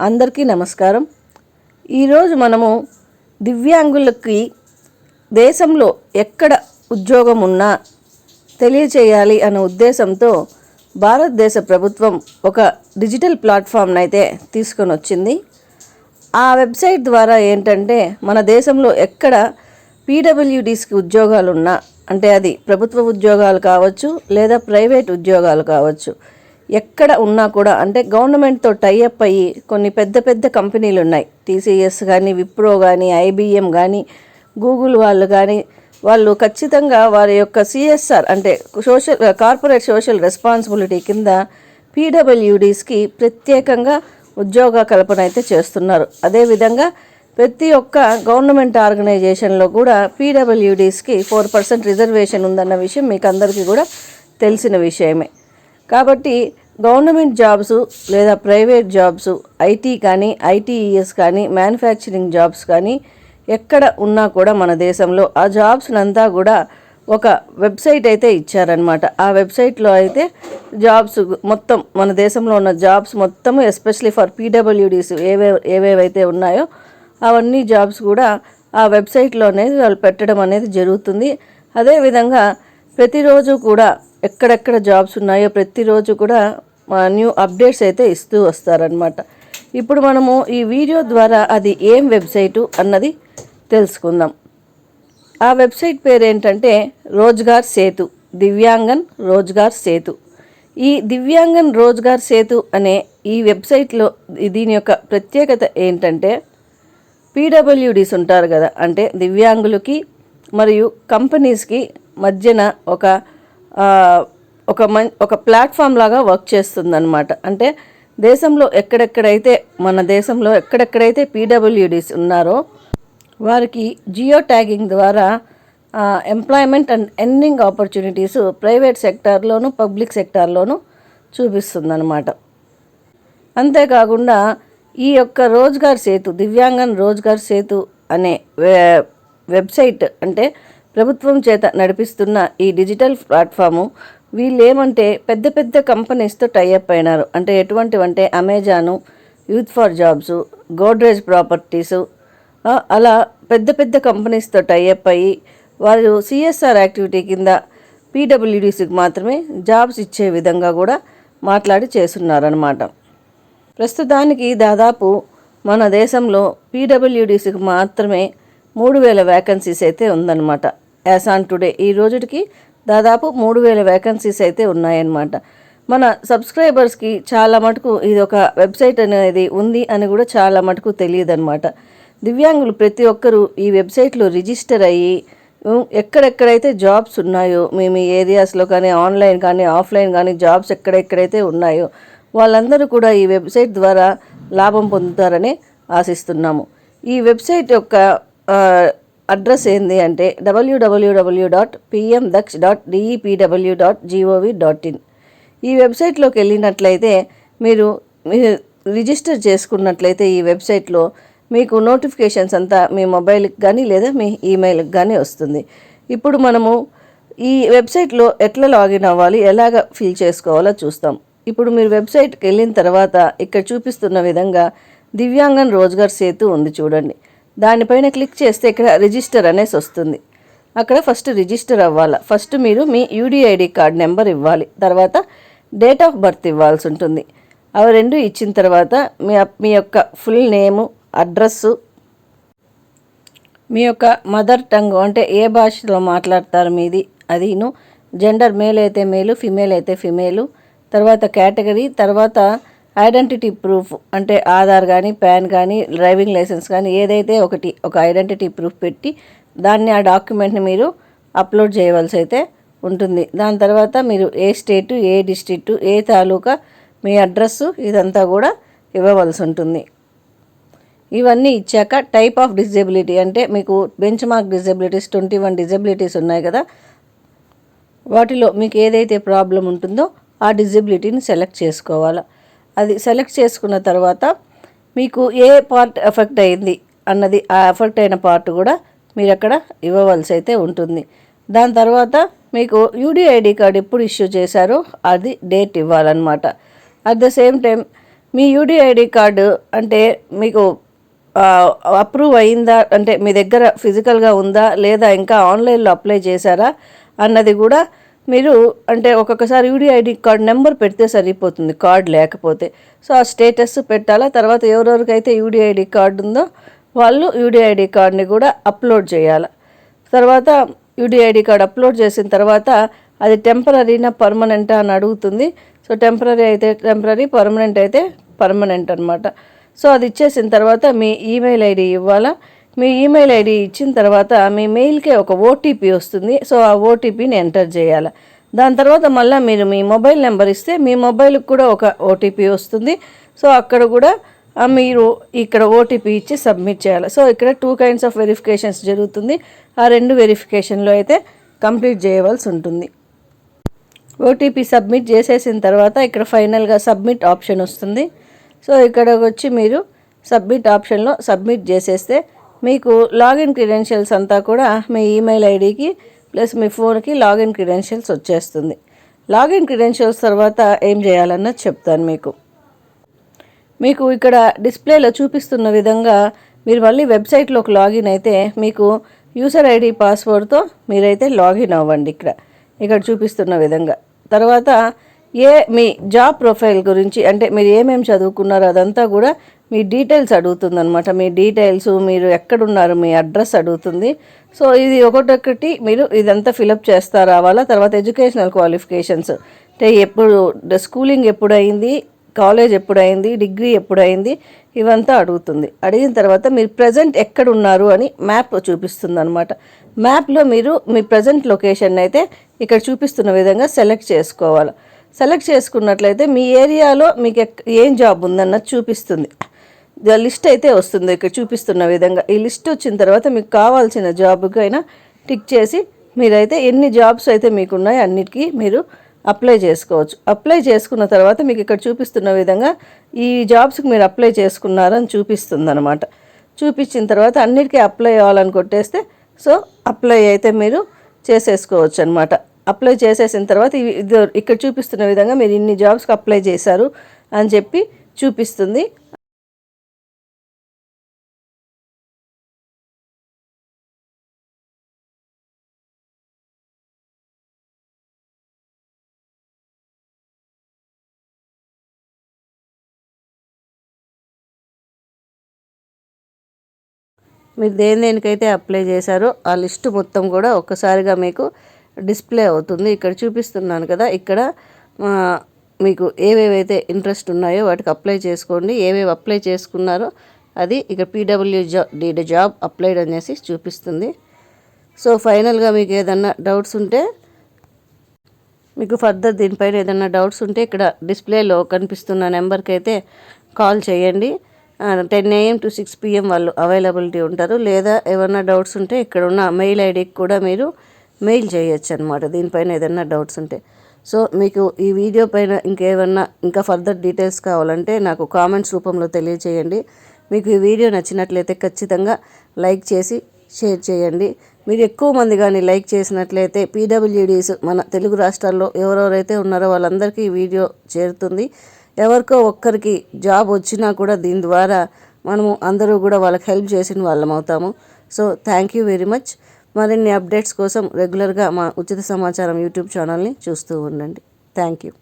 అందరికీ నమస్కారం. ఈరోజు మనము దివ్యాంగులకి దేశంలో ఎక్కడ ఉద్యోగం ఉన్నా తెలియచేయాలి అనే ఉద్దేశంతో భారతదేశ ప్రభుత్వం ఒక డిజిటల్ ప్లాట్ఫామ్ని అయితే తీసుకొని వచ్చింది. ఆ వెబ్సైట్ ద్వారా ఏంటంటే మన దేశంలో ఎక్కడ పీడబ్ల్యూడీస్కి ఉద్యోగాలు ఉన్నా అంటే అది ప్రభుత్వ ఉద్యోగాలు కావచ్చు లేదా ప్రైవేట్ ఉద్యోగాలు కావచ్చు ఎక్కడ ఉన్నా కూడా అంటే గవర్నమెంట్తో టైఅప్ అయ్యి కొన్ని పెద్ద పెద్ద కంపెనీలు ఉన్నాయి. టీసీఎస్ కానీ విప్రో కానీ ఐబిఎం కానీ గూగుల్ వాళ్ళు కానీ వాళ్ళు ఖచ్చితంగా వారి యొక్క సిఎస్ఆర్ అంటే సోషల్ కార్పొరేట్ సోషల్ రెస్పాన్సిబిలిటీ కింద పీడబ్ల్యూడీస్కి ప్రత్యేకంగా ఉద్యోగ కల్పన అయితే చేస్తున్నారు. అదేవిధంగా ప్రతి ఒక్క గవర్నమెంట్ ఆర్గనైజేషన్లో కూడా పీడబ్ల్యూడీస్కి ఫోర్ పర్సెంట్ రిజర్వేషన్ ఉందన్న విషయం మీకు అందరికీ కూడా తెలిసిన విషయమే. కాబట్టి గవర్నమెంట్ జాబ్స్ లేదా ప్రైవేట్ జాబ్స్ ఐటీ కానీ ఐటీఈఎస్ కానీ మ్యానుఫ్యాక్చరింగ్ జాబ్స్ కానీ ఎక్కడ ఉన్నా కూడా మన దేశంలో ఆ జాబ్స్నంతా కూడా ఒక వెబ్సైట్ అయితే ఇచ్చారనమాట ఆ వెబ్సైట్లో అయితే జాబ్స్ మొత్తం మన దేశంలో ఉన్న జాబ్స్ మొత్తం ఎస్పెషలీ ఫర్ పీడబ్ల్యూడీస్ ఏవే ఏవేవైతే ఉన్నాయో అవన్నీ జాబ్స్ కూడా ఆ వెబ్సైట్లోనే వాళ్ళు పెట్టడం అనేది జరుగుతుంది. అదేవిధంగా ప్రతిరోజు కూడా ఎక్కడెక్కడ జాబ్స్ ఉన్నాయో ప్రతిరోజు కూడా న్యూ అప్డేట్స్ అయితే ఇస్తూ వస్తారనమాట ఇప్పుడు మనము ఈ వీడియో ద్వారా అది ఏం వెబ్సైటు అన్నది తెలుసుకుందాం. ఆ వెబ్సైట్ పేరు ఏంటంటే రోజ్గార్ సేతు దివ్యాంగన్ రోజ్గార్ సేతు. ఈ దివ్యాంగన్ రోజ్గార్ సేతు అనే ఈ వెబ్సైట్లో దీని యొక్క ప్రత్యేకత ఏంటంటే పీడబ్ల్యూడీస్ ఉంటారు కదా అంటే దివ్యాంగులకి మరియు కంపెనీస్కి మధ్యన ఒక ఒక మం ఒక ప్లాట్ఫామ్ లాగా వర్క్ చేస్తుందన్నమాట. అంటే దేశంలో ఎక్కడెక్కడైతే మన దేశంలో ఎక్కడెక్కడైతే పీడబ్ల్యూడీస్ ఉన్నారో వారికి జియో ట్యాగింగ్ ద్వారా employment and earning opportunities private సెక్టార్లోను public సెక్టార్లోను చూపిస్తుందన్నమాట. అంతేకాకుండా ఈ యొక్క రోజ్గార్ సేతు దివ్యాంగన్ రోజ్గార్ సేతు అనే వె- వెబ్సైట్ అంటే ప్రభుత్వం చేత నడిపిస్తున్న ఈ డిజిటల్ ప్లాట్ఫాము వీళ్ళు ఏమంటే పెద్ద పెద్ద కంపెనీస్తో టైఅప్ అయినారు. అంటే ఎటువంటివంటే Amazon youth for jobs Godrej properties అలా పెద్ద పెద్ద కంపెనీస్తో టైఅప్ అయ్యి వారు సిఎస్ఆర్ యాక్టివిటీ కింద పీడబ్ల్యూడీసీకి మాత్రమే జాబ్స్ ఇచ్చే విధంగా కూడా మాట్లాడి చేస్తున్నారనమాట ప్రస్తుతానికి దాదాపు మన దేశంలో పీడబ్ల్యూడీసీకి మాత్రమే మూడు వేల వ్యాకెన్సీస్ అయితే ఉందన్నమాట. As on today. ఈ రోజుకి దాదాపు మూడు వేల వ్యాకెన్సీస్ అయితే ఉన్నాయన్నమాట. మన సబ్స్క్రైబర్స్కి చాలా మటుకు ఇది ఒక వెబ్సైట్ అనేది ఉంది అని కూడా చాలా మటుకు తెలియదన్నమాట. దివ్యాంగులు ప్రతి ఒక్కరూ ఈ వెబ్సైట్లో రిజిస్టర్ అయ్యి ఎక్కడెక్కడైతే జాబ్స్ ఉన్నాయో మీ మీ ఏరియాస్లో కానీ ఆన్లైన్ కానీ ఆఫ్లైన్ కానీ జాబ్స్ ఎక్కడెక్కడైతే ఉన్నాయో వాళ్ళందరూ కూడా ఈ వెబ్సైట్ ద్వారా లాభం పొందుతారని ఆశిస్తున్నాము. ఈ వెబ్సైట్ యొక్క అడ్రస్ ఏంది అంటే డబ్ల్యూడబ్ల్యూడబ్ల్యూ dot PM Daksh dot DEPWD dot GOV dot in ఈ వెబ్సైట్లోకి వెళ్ళినట్లయితే మీరు రిజిస్టర్ చేసుకున్నట్లయితే ఈ వెబ్సైట్లో మీకు నోటిఫికేషన్స్ అంతా మీ మొబైల్కి కానీ లేదా మీ ఈమెయిల్కి కానీ వస్తుంది. ఇప్పుడు మనము ఈ వెబ్సైట్లో ఎట్లా లాగిన్ అవ్వాలి ఎలాగ ఫిల్ చేసుకోవాలో చూస్తాం. ఇప్పుడు మీరు వెబ్సైట్కి వెళ్ళిన తర్వాత ఇక్కడ చూపిస్తున్న విధంగా దివ్యాంగన్ రోజ్గార్ సేతు ఉంది చూడండి. దానిపైన క్లిక్ చేస్తే ఇక్కడ రిజిస్టర్ అనేసి వస్తుంది. అక్కడ ఫస్ట్ రిజిస్టర్ అవ్వాలి. ఫస్ట్ మీరు మీ యూడిఐడి కార్డ్ నెంబర్ ఇవ్వాలి. తర్వాత డేట్ ఆఫ్ బర్త్ ఇవ్వాల్సి ఉంటుంది. అవి రెండు ఇచ్చిన తర్వాత మీ మీ యొక్క ఫుల్ నేము అడ్రస్సు మీ యొక్క మదర్ టంగ్ అంటే ఏ భాషలో మాట్లాడతారు మీది అదిను. జెండర్ మేల్ అయితే మేలు ఫిమేల్ అయితే ఫిమేలు తర్వాత కేటగిరీ తర్వాత ఐడెంటిటీ ప్రూఫ్ అంటే ఆధార్ కానీ పాన్ కానీ డ్రైవింగ్ లైసెన్స్ కానీ ఏదైతే ఒకటి ఒక ఐడెంటిటీ ప్రూఫ్ పెట్టి దాన్ని ఆ డాక్యుమెంట్ని మీరు అప్లోడ్ చేయవలసి అయితే ఉంటుంది. దాని తర్వాత మీరు ఏ స్టేటు ఏ డిస్ట్రిక్టు ఏ తాలూకా మీ అడ్రస్సు ఇదంతా కూడా ఇవ్వవలసి ఉంటుంది. ఇవన్నీ ఇచ్చాక టైప్ ఆఫ్ డిజబిలిటీ అంటే మీకు bench mark disabilities twenty one disabilities ఉన్నాయి కదా వాటిలో మీకు ఏదైతే ప్రాబ్లం ఉంటుందో ఆ డిజబిలిటీని సెలెక్ట్ చేసుకోవాలి. అది సెలెక్ట్ చేసుకున్న తర్వాత మీకు ఏ పార్ట్ ఎఫెక్ట్ అయింది అన్నది ఆ ఎఫెక్ట్ అయిన పార్ట్ కూడా మీరు అక్కడ ఇవ్వవలసి అయితే ఉంటుంది. దాని తర్వాత మీకు యూడిఐడి కార్డు ఎప్పుడు ఇష్యూ చేశారో అది డేట్ ఇవ్వాలన్నమాట. అట్ ద సేమ్ టైం మీ యూడిఐడి కార్డు అంటే మీకు అప్రూవ్ అయిందా? అంటే మీ దగ్గర ఫిజికల్గా ఉందా? లేదా ఇంకా ఆన్లైన్లో అప్లై చేశారా? అన్నది కూడా మీరు అంటే ఒక్కొక్కసారి యూడిఐడి కార్డ్ నెంబర్ పెడితే సరిపోతుంది కార్డ్ లేకపోతే. సో ఆ స్టేటస్ పెట్టాలా? తర్వాత ఎవరెవరికైతే యూడిఐడి కార్డు ఉందో వాళ్ళు యూడిఐడి కార్డ్ని కూడా అప్లోడ్ చేయాలి? తర్వాత యూడిఐడి కార్డ్ అప్లోడ్ చేసిన తర్వాత అది టెంపరీనా పర్మనెంటా అని అడుగుతుంది. సో టెంపరీ అయితే టెంపరీ పర్మనెంట్ అయితే పర్మనెంట్ అనమాట సో అది ఇచ్చేసిన తర్వాత మీ ఈమెయిల్ ఐడి ఇవ్వాలా? మీ ఈమెయిల్ ఐడి ఇచ్చిన తర్వాత మీ మెయిల్కే ఒక ఓటీపీ వస్తుంది. సో ఆ ఓటీపీని ఎంటర్ చేయాలి. దాని తర్వాత మళ్ళీ మీరు మీ మొబైల్ నెంబర్ ఇస్తే మీ మొబైల్కి కూడా ఒక ఓటీపీ వస్తుంది. సో అక్కడ కూడా మీరు ఇక్కడ ఓటీపీ ఇచ్చి సబ్మిట్ చేయాలి. సో ఇక్కడ టూ కైండ్స్ ఆఫ్ వెరిఫికేషన్స్ జరుగుతుంది. ఆ రెండు వెరిఫికేషన్లో అయితే కంప్లీట్ చేయవలసి ఉంటుంది. ఓటీపీ సబ్మిట్ చేసేసిన తర్వాత ఇక్కడ ఫైనల్గా సబ్మిట్ ఆప్షన్ వస్తుంది. సో ఇక్కడ వచ్చి మీరు సబ్మిట్ ఆప్షన్లో సబ్మిట్ చేసేస్తే మీకు లాగిన్ క్రిడెన్షియల్స్ అంతా కూడా మీ ఈమెయిల్ ఐడికి ప్లస్ మీ ఫోన్కి లాగిన్ క్రిడెన్షియల్స్ వచ్చేస్తుంది. లాగిన్ క్రిడెన్షియల్స్ తర్వాత ఏం చేయాలన్నది చెప్తాను మీకు. మీకు ఇక్కడ డిస్ప్లేలో చూపిస్తున్న విధంగా మీరు మళ్ళీ వెబ్సైట్లోకి లాగిన్ అయితే మీకు యూసర్ ఐడి పాస్వర్డ్తో మీరైతే లాగిన్ అవ్వండి ఇక్కడ. ఇక్కడ చూపిస్తున్న విధంగా. తర్వాత ఏ మీ జాబ్ ప్రొఫైల్ గురించి అంటే మీరు ఏమేమి చదువుకున్నారో అదంతా కూడా మీ డీటెయిల్స్ అడుగుతుంది అనమాట మీ డీటెయిల్స్ మీరు ఎక్కడున్నారు మీ అడ్రస్ అడుగుతుంది. సో ఇది ఒకటొకటి మీరు ఇదంతా ఫిలప్ చేస్తా రావాలా? తర్వాత ఎడ్యుకేషనల్ క్వాలిఫికేషన్స్ అంటే ఎప్పుడు స్కూలింగ్ ఎప్పుడైంది కాలేజ్ ఎప్పుడైంది డిగ్రీ ఎప్పుడైంది ఇవంతా అడుగుతుంది. అడిగిన తర్వాత మీరు ప్రజెంట్ ఎక్కడ ఉన్నారు అని మ్యాప్ చూపిస్తుంది అనమాట మ్యాప్లో మీరు మీ ప్రజెంట్ లొకేషన్ అయితే ఇక్కడ చూపిస్తున్న విధంగా సెలెక్ట్ చేసుకోవాలి. సెలెక్ట్ చేసుకున్నట్లయితే మీ ఏరియాలో మీకు ఏం జాబ్ ఉందన్నది చూపిస్తుంది. లిస్ట్ అయితే వస్తుంది ఇక్కడ చూపిస్తున్న విధంగా. ఈ లిస్ట్ వచ్చిన తర్వాత మీకు కావాల్సిన జాబ్కైనా టిక్ చేసి మీరైతే ఎన్ని జాబ్స్ అయితే మీకు ఉన్నాయో అన్నిటికీ మీరు అప్లై చేసుకోవచ్చు. అప్లై చేసుకున్న తర్వాత మీకు ఇక్కడ చూపిస్తున్న విధంగా ఈ జాబ్స్కి మీరు అప్లై చేసుకున్నారని చూపిస్తుంది అనమాట చూపించిన తర్వాత అన్నిటికీ అప్లై అవ్వాలని కొట్టేస్తే సో అప్లై అయితే మీరు చేసేసుకోవచ్చు అనమాట అప్లై చేసేసిన తర్వాత ఇక్కడ చూపిస్తున్న విధంగా మీరు ఇన్ని జాబ్స్కి అప్లై చేశారు అని చెప్పి చూపిస్తుంది. మీరు దేని దేనికైతే అప్లై చేశారో ఆ లిస్ట్ మొత్తం కూడా ఒక్కసారిగా మీకు డిస్ప్లే అవుతుంది. ఇక్కడ చూపిస్తున్నాను కదా ఇక్కడ మీకు ఏవేవైతే ఇంట్రెస్ట్ ఉన్నాయో వాటికి అప్లై చేసుకోండి. ఏవేవి అప్లై చేసుకున్నారో అది ఇక్కడ పీడబ్ల్యూ జాబ్ జాబ్ అప్లైడ్ అనేసి చూపిస్తుంది. సో ఫైనల్గా మీకు ఏదన్నా డౌట్స్ ఉంటే మీకు ఫర్దర్ దీనిపైన ఏదైనా డౌట్స్ ఉంటే ఇక్కడ డిస్ప్లేలో కనిపిస్తున్న నెంబర్కి అయితే కాల్ చేయండి. Ten AM to six PM వాళ్ళు అవైలబిలిటీ ఉంటారు. లేదా ఏమైనా డౌట్స్ ఉంటే ఇక్కడ ఉన్న మెయిల్ ఐడికి కూడా మీరు మెయిల్ చేయొచ్చు అనమాట దీనిపైన ఏదైనా డౌట్స్ ఉంటే. సో మీకు ఈ వీడియో పైన ఇంకేమన్నా ఇంకా ఫర్దర్ డీటెయిల్స్ కావాలంటే నాకు కామెంట్స్ రూపంలో తెలియచేయండి. మీకు ఈ వీడియో నచ్చినట్లయితే ఖచ్చితంగా లైక్ చేసి షేర్ చేయండి. మీరు ఎక్కువ మంది కానీ లైక్ చేసినట్లయితే పీడబ్ల్యూడీస్ మన తెలుగు రాష్ట్రాల్లో ఎవరెవరైతే ఉన్నారో వాళ్ళందరికీ ఈ వీడియో చేరుతుంది. ఎవరికో ఒక్కరికి జాబ్ వచ్చినా కూడా దీని ద్వారా మనము అందరూ కూడా వాళ్ళకి హెల్ప్ చేసిన వాళ్ళం అవుతాము. So thank you very much. మరిన్ని అప్డేట్స్ కోసం రెగ్యులర్గా మా ఉచిత సమాచారం యూట్యూబ్ ఛానల్ని చూస్తూ ఉండండి. Thank you.